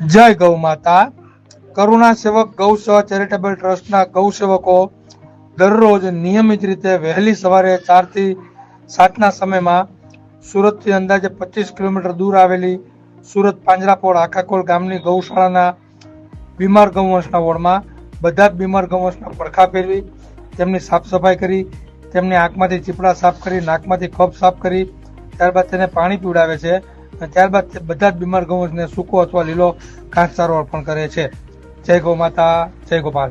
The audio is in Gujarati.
જય ગૌ માતા. કરુણા સેવક ગૌ સેવા ચેરિટેબલ ટ્રસ્ટના ગૌ સેવકો દરરોજ નિયમિત રીતે વહેલી સવારે ચારથી સાતના સમયમાં સુરતથી અંદાજે પચીસ કિલોમીટર દૂર આવેલી સુરત પાંજરાપોળ આખાકોલ ગામની ગૌશાળાના બીમાર ગૌવંશના વોર્ડમાં બધા જ બીમાર ગૌવંશના પડખા ફેરવી તેમની સાફ સફાઈ કરી, તેમની આંખમાંથી ચીપડા સાફ કરી, નાકમાંથી ખપ સાફ કરી, ત્યારબાદ તેને પાણી પીવડાવે છે. ત્યારબાદ બધા જ બીમાર ગૌવંશને સૂકો અથવા લીલો ઘાસચારો અર્પણ કરે છે. જય ગૌ માતા, જય ગોપાલ.